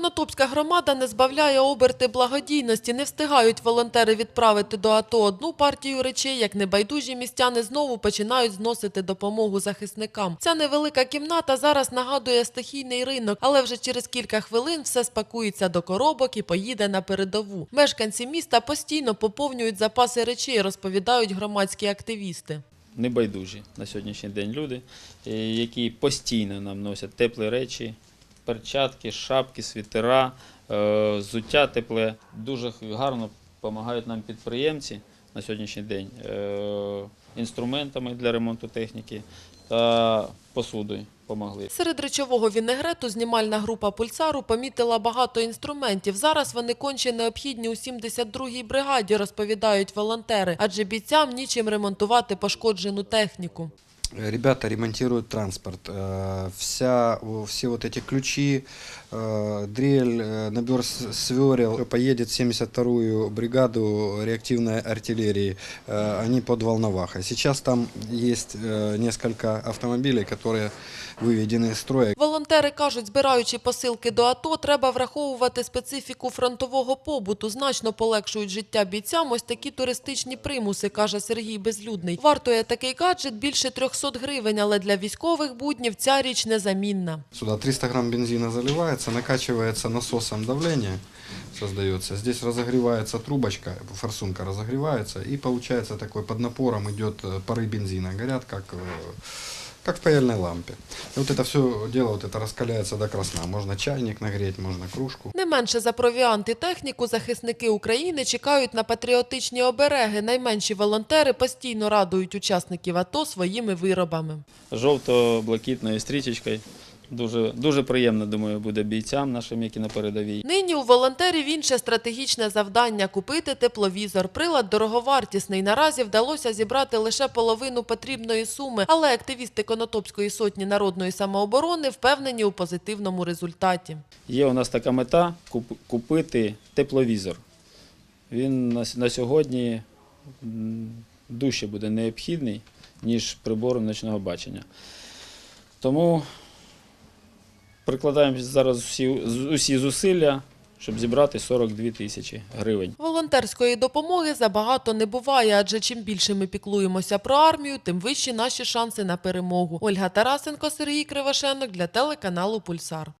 Конотопська громада не збавляє оберти благодійності. Не встигають волонтери відправити до АТО одну партію речей, як небайдужі містяни знову починають зносити допомогу захисникам. Ця невелика кімната зараз нагадує стихійний ринок, але вже через кілька хвилин все спакується до коробок і поїде на передову. Мешканці міста постійно поповнюють запаси речей, розповідають громадські активісти. небайдужі на сьогоднішній день люди, е, які постійно нам носять теплі речі, перчатки, шапки, світера, е, взуття тепле. Дуже гарно допомагають нам підприємці на сьогоднішній день е, інструментами для ремонту техніки та посудою допомогли. Серед речового вінегрету знімальна група пульсару помітила багато інструментів. Зараз вони конче необхідні у 72-й бригаді, розповідають волонтери, адже бійцям нічим ремонтувати пошкоджену техніку. Ребята ремонтируют транспорт. Э, Вся, о, все вот эти ключи, э, дрель, э, набор с- сверел поедет в 72-ю бригаду реактивной артиллерии. Э, Они под Волновахой. Сейчас там есть э, несколько автомобилей, которые выведены из строя. Волонтери кажуть, збираючи посилки до АТО, треба враховувати специфіку фронтового побуту. Значно полегшують життя бійцям ось такі туристичні примуси, каже Сергій Безлюдний. Вартує такий гаджет більше 300 гривень, але для військових буднів ця річ незамінна. Сюда 300 грамм бензина заливается, накачивается насосом давление, создается. Здесь разогревается трубочка, форсунка разогревается, и получается такой под напором идет э, пары бензина, горят как, э, как в паяльной лампе. И вот это все дело, вот это раскаляется до красна. Можна чайник нагреть, можна кружку. Не менше за провіант і техніку захисники України чекають на патріотичні обереги. Найменші волонтери постійно радують учасників АТО своїми виробами. Жовто-блакитною стрічечкою. Дуже, дуже приємно, думаю, буде бійцям нашим, які на передовій. Нині у волонтерів інше стратегічне завдання купити тепловізор. Прилад дороговартісний. Наразі вдалося зібрати лише половину потрібної суми, але активісти Конотопської сотні народної самооборони впевнені у позитивному результаті. Є у нас така мета купити тепловізор. Він на, сьогодні дужче буде необхідний, ніж прибор ночного бачення. Тому прикладаємо зараз усі, усі зусилля, щоб зібрати 42 тисячі гривень. Волонтерської допомоги забагато не буває, адже чим більше ми піклуємося про армію, тим вищі наші шанси на перемогу. Ольга Тарасенко, Сергій Кривошенок для телеканалу Пульсар.